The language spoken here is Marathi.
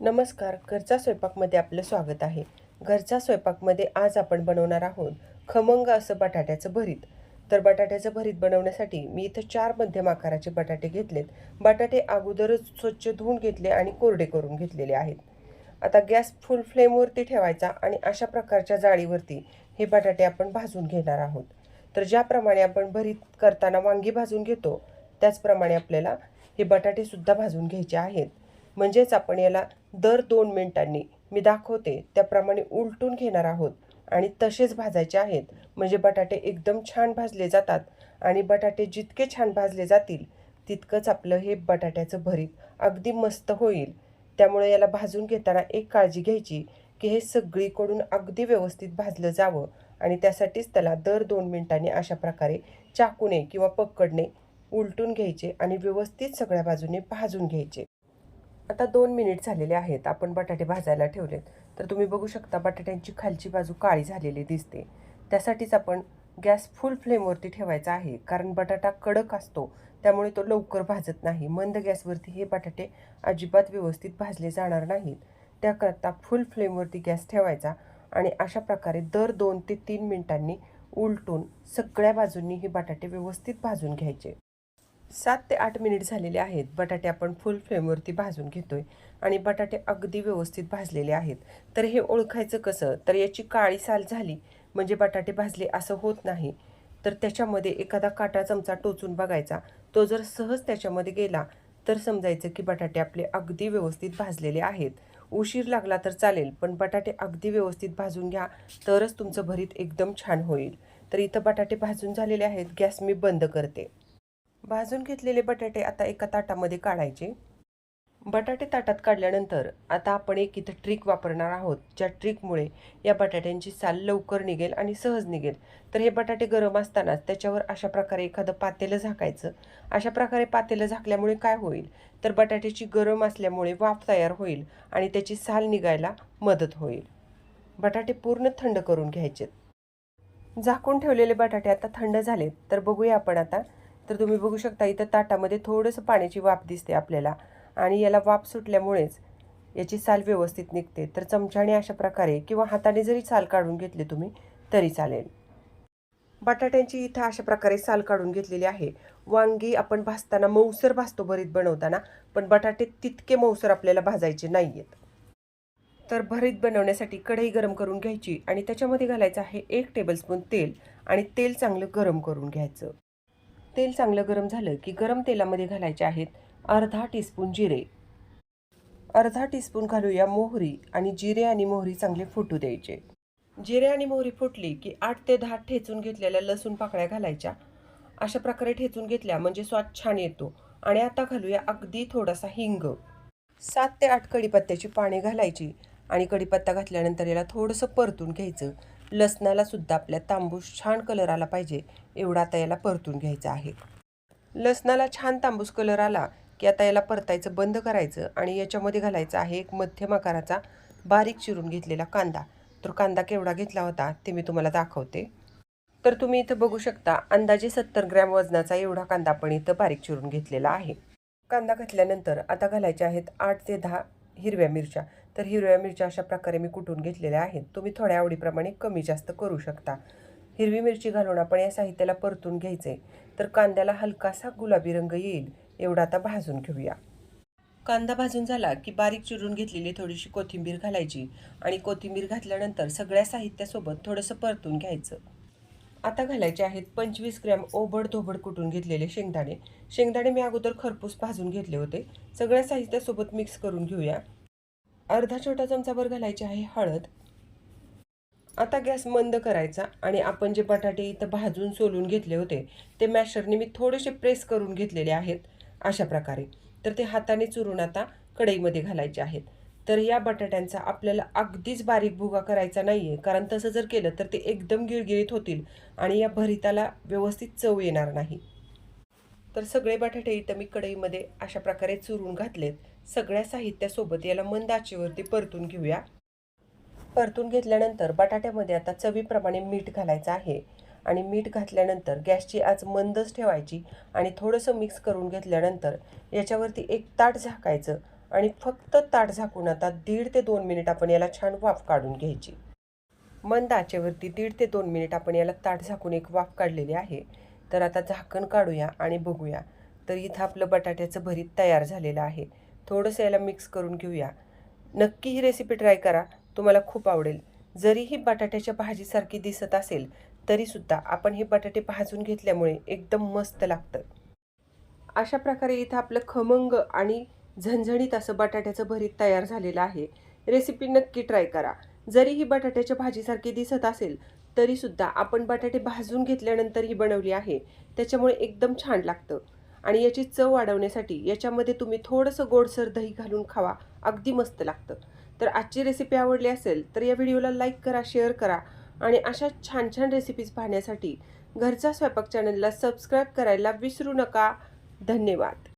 नमस्कार घरचा स्वयंपाकमध्ये आपलं स्वागत आहे. घरच्या स्वयंपाकमध्ये आज आपण बनवणार आहोत खमंग असं बटाट्याचं भरीत. तर बटाट्याचं भरीत बनवण्यासाठी मी इथं चार मध्यम आकाराचे बटाटे घेतलेत. बटाटे अगोदरच स्वच्छ धुवून घेतले आणि कोरडे करून घेतलेले आहेत. आता गॅस फुल फ्लेमवरती ठेवायचा आणि अशा प्रकारच्या जाळीवरती हे बटाटे आपण भाजून घेणार आहोत. तर ज्याप्रमाणे आपण भरीत करताना वांगी भाजून घेतो त्याचप्रमाणे आपल्याला हे बटाटेसुद्धा भाजून घ्यायचे आहेत. म्हणजेच आपण याला दर दोन मिनिटांनी मी दाखवते त्याप्रमाणे उलटून घेणार आहोत. आणि तसेच भाजायचे आहेत. म्हणजे बटाटे एकदम छान भाजले जातात. आणि बटाटे जितके छान भाजले जातील तितकंच आपलं हे बटाट्याचं भरीत अगदी मस्त होईल. त्यामुळे याला भाजून घेताना एक काळजी घ्यायची की हे सगळीकडून अगदी व्यवस्थित भाजलं जावं. आणि त्यासाठीच त्याला दर दोन मिनिटांनी अशा प्रकारे चाकूने किंवा पकडणे उलटून घ्यायचे आणि व्यवस्थित सगळ्या बाजूने भाजून घ्यायचे. आता दोन मिनिट झालेले आहेत. आपण बटाटे भाजायला ठेवलेत. तर तुम्ही बघू शकता बटाट्यांची खालची बाजू काळी झालेली दिसते. त्यासाठीच आपण गॅस फुल फ्लेमवरती ठेवायचा आहे. कारण बटाटा कडक असतो. त्यामुळे तो लवकर भाजत नाही. मंद गॅसवरती हे बटाटे अजिबात व्यवस्थित भाजले जाणार नाहीत. त्याकरता फुल फ्लेमवरती गॅस ठेवायचा आणि अशा प्रकारे दर दोन ते तीन मिनिटांनी उलटून सगळ्या बाजूंनी हे बटाटे व्यवस्थित भाजून घ्यायचे. सात ते आठ मिनिट झालेले आहेत. बटाटे आपण फुल फ्लेमवरती भाजून घेतोय आणि बटाटे अगदी व्यवस्थित भाजलेले आहेत. तर हे ओळखायचं कसं? तर याची काळी साल झाली म्हणजे बटाटे भाजले असं होत नाही. तर त्याच्यामध्ये एखादा काटा चमचा टोचून बघायचा. तो जर सहज त्याच्यामध्ये गेला तर समजायचं की बटाटे आपले अगदी व्यवस्थित भाजलेले आहेत. उशीर लागला तर चालेल पण बटाटे अगदी व्यवस्थित भाजून घ्या तरच तुमचं भरीत एकदम छान होईल. तर इथं बटाटे भाजून झालेले आहेत. गॅस मी बंद करते. भाजून घेतलेले बटाटे आता एका ताटामध्ये काढायचे. बटाटे ताटात काढल्यानंतर आता आपण एक इथं ट्रिक वापरणार आहोत ज्या ट्रिकमुळे या बटाट्यांची साल लवकर निघेल आणि सहज निघेल. तर हे बटाटे गरम असतानाच त्याच्यावर अशा प्रकारे एखादं पातेलं झाकायचं. अशा प्रकारे पातेलं झाकल्यामुळे काय होईल? तर बटाट्याची गरम असल्यामुळे वाफ तयार होईल आणि त्याची साल निघायला मदत होईल. बटाटे पूर्ण थंड करून घ्यायचेत. झाकून ठेवलेले बटाटे आता थंड झालेत. तर बघूया आपण आता तर तुम्ही बघू शकता इथं ताटामध्ये थोडंसं पाण्याची वाफ दिसते आपल्याला. आणि याला वाफ सुटल्यामुळेच याची साल व्यवस्थित निघते. तर चमच्याने अशा प्रकारे किंवा हाताने जरी साल काढून घेतली तुम्ही तरी चालेल. बटाट्यांची इथं अशा प्रकारे साल काढून घेतलेली आहे. वांगी आपण भाजताना मऊसर भाजतो भरीत बनवताना पण बटाटे तितके मऊसर आपल्याला भाजायचे नाही आहेत तर भरीत बनवण्यासाठी कढई गरम करून घ्यायची आणि त्याच्यामध्ये घालायचं आहे एक टेबलस्पून तेल आणि तेल चांगलं गरम करून घ्यायचं. तेल चांगलं गरम झालं की गरम तेलामध्ये घालायचे आहेत अर्धा टीस्पून जिरे. अर्धा टीस्पून घालूया मोहरी आणि जिरे आणि मोहरी चांगले फुटू द्यायचे. जिरे आणि मोहरी फुटली की आठ ते दहा ठेचून घेतलेल्या लसूण पाकळ्या घालायच्या. अशा प्रकारे ठेचून घेतल्या म्हणजे स्वाद छान येतो आणि आता घालूया अगदी थोडासा हिंग. सात ते आठ कढीपत्त्याची पाने घालायची आणि कढीपत्ता घातल्यानंतर याला थोडंसं परतून घ्यायचं. लसणाला सुद्धा आपल्या तांबूस छान कलर आला पाहिजे एवढा आता याला परतून घ्यायचा आहे. लसणाला छान तांबूस कलर आला की आता याला परतायचं बंद करायचं आणि याच्यामध्ये घालायचं आहे एक मध्यम आकाराचा बारीक चिरून घेतलेला कांदा. तर कांदा केवढा घेतला होता ते मी तुम्हाला दाखवते. तर तुम्ही इथं बघू शकता अंदाजे सत्तर ग्रॅम वजनाचा एवढा कांदा आपण इथं बारीक चिरून घेतलेला आहे. कांदा घातल्यानंतर आता घालायचे आहेत आठ ते दहा हिरव्या मिरच्या. तर हिरव्या मिरच्या अशा प्रकारे मी कुटून घेतलेल्या आहेत. तुम्ही थोड्या आवडीप्रमाणे कमी जास्त करू शकता. हिरवी मिरची घालून आपण या साहित्याला परतून घ्यायचे तर कांद्याला हलकासा गुलाबी रंग येईल. एवढा आता भाजून घेऊया. कांदा भाजून झाला की बारीक चिरून घेतलेली थोडीशी कोथिंबीर घालायची आणि कोथिंबीर घातल्यानंतर सगळ्या साहित्यासोबत थोडंसं परतून घ्यायचं. आता घालायचे आहेत पंचवीस ग्रॅम ओबड धोबड कुटून घेतलेले शेंगदाणे. शेंगदाणे मी अगोदर खरपूस भाजून घेतले होते. सगळ्या साहित्यासोबत मिक्स करून घेऊया. अर्धा छोटा चमचाभर घालायचे आहे हळद. आता गॅस मंद करायचा आणि आपण जे बटाटे इथं भाजून सोलून घेतले होते ते मॅशरने मी थोडेसे प्रेस करून घेतलेले आहेत अशा प्रकारे. तर ते हाताने चुरून आता कढईमध्ये घालायचे आहेत. तर या बटाट्यांचा आपल्याला अगदीच बारीक भुगा करायचा नाही आहे कारण तसं जर केलं तर ते एकदम गिळगिळीत होतील आणि या भरिताला व्यवस्थित चव येणार नाही. तर सगळे बटाटे इथं मी कढईमध्ये अशा प्रकारे चुरून घातलेत. सगळ्या साहित्यासोबत याला मंद आचेवरती परतून घेऊया. परतून घेतल्यानंतर बटाट्यामध्ये आता चवीप्रमाणे मीठ घालायचं आहे. आणि मीठ घातल्यानंतर गॅसची आज मंदच ठेवायची आणि थोडंसं मिक्स करून घेतल्यानंतर याच्यावरती एक ताट झाकायचं. आणि फक्त ताट झाकून आता दीड ते दोन मिनिट आपण याला छान वाफ काढून घ्यायची. मंद आचेवरती दीड ते दोन मिनिट आपण याला ताट झाकून एक वाफ काढलेली आहे. तर आता झाकण काढूया आणि बघूया. तर इथं आपलं बटाट्याचं भरीत तयार झालेलं आहे. थोडंसं याला मिक्स करून घेऊया. नक्की ही रेसिपी ट्राय करा. तुम्हाला खूप आवडेल. जरी ही बटाट्याच्या भाजीसारखी दिसत असेल तरीसुद्धा आपण हे बटाटे भाजून घेतल्यामुळे एकदम मस्त लागतं. अशा प्रकारे इथं आपलं खमंग आणि झणझणीत असं बटाट्याचं भरीत तयार झालेलं आहे. रेसिपी नक्की ट्राय करा. जरी ही बटाट्याच्या भाजीसारखी दिसत असेल तरीसुद्धा आपण बटाटे भाजून घेतल्यानंतर ही बनवली आहे. त्याच्यामुळे एकदम छान लागतं. आणि याची चव वाढवण्यासाठी याच्यामध्ये तुम्ही थोडंसं गोडसर दही घालून खावा. अगदी मस्त लागतं. तर आजची रेसिपी आवडली असेल तर या व्हिडिओला लाईक करा शेअर करा आणि अशा छान छान रेसिपीज पाहण्यासाठी घरचा स्वयंपाक चॅनलला सबस्क्राईब करायला विसरू नका. धन्यवाद.